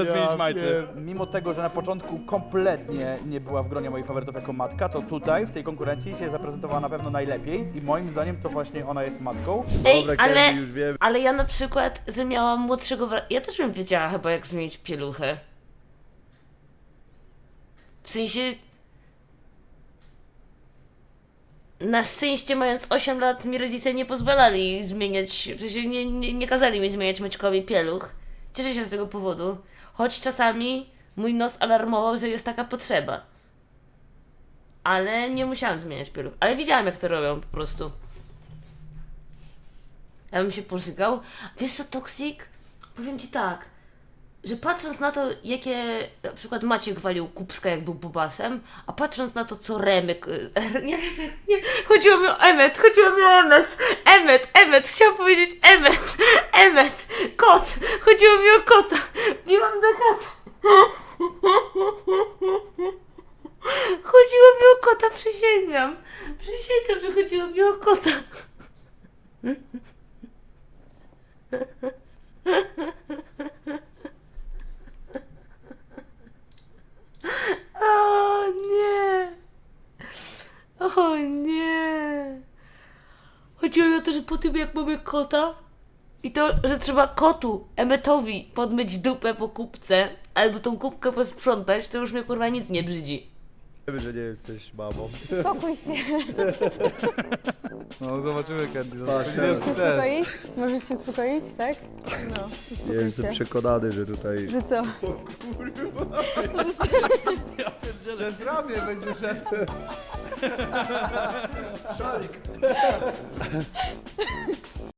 zmienić majty. Mimo tego, że na początku kompletnie nie była w gronie moich faworytów jako matka, to tutaj w tej konkurencji się zaprezentowała na pewno najlepiej i moim zdaniem to właśnie ona jest matką. Ej, Dobra, ale, już wiem. ale ja na przykład, że miałam młodszego brata, ja też bym wiedziała chyba jak zmienić pieluchę. W sensie... Na szczęście mając 8 lat mi rodzice nie pozwalali zmieniać, w sensie nie, nie, nie kazali mi zmieniać Maćkowi pieluch. Cieszę się z tego powodu, choć czasami mój nos alarmował, że jest taka potrzeba. Ale nie musiałam zmieniać pieluch. Ale widziałam jak to robią po prostu. Ja bym się pożygał. Wiesz co, Toksik? Powiem ci tak, że patrząc na to, jakie na przykład Maciek walił Kupska, jak był Bobasem, a patrząc na to, co Remek... Nie, Remek, nie, chodziło mi o Emmet, chodziło mi o Emmet, Emmet, Emmet, chciałam powiedzieć Emmet, kot, chodziło mi o kota, biłam za kota. Chodziło mi o kota, przysięgam, przysięgam, że chodziło mi o kota. O nie! O nie! Chodziło mi o to, że po tym jak mamy kota i to, że trzeba kotu, Emetowi, podmyć dupę po kubce albo tą kubkę posprzątać, to już mnie kurwa nic nie brzydzi. Wiemy, że nie jesteś mamą. Spokój się. No zobaczymy Candy. Tak, zobaczymy. tak. się uspokoić? Możesz się uspokoić, tak? No, Ja uspokój jestem się. przekonany, że tutaj... Że co? Przez ramię będzie szedł.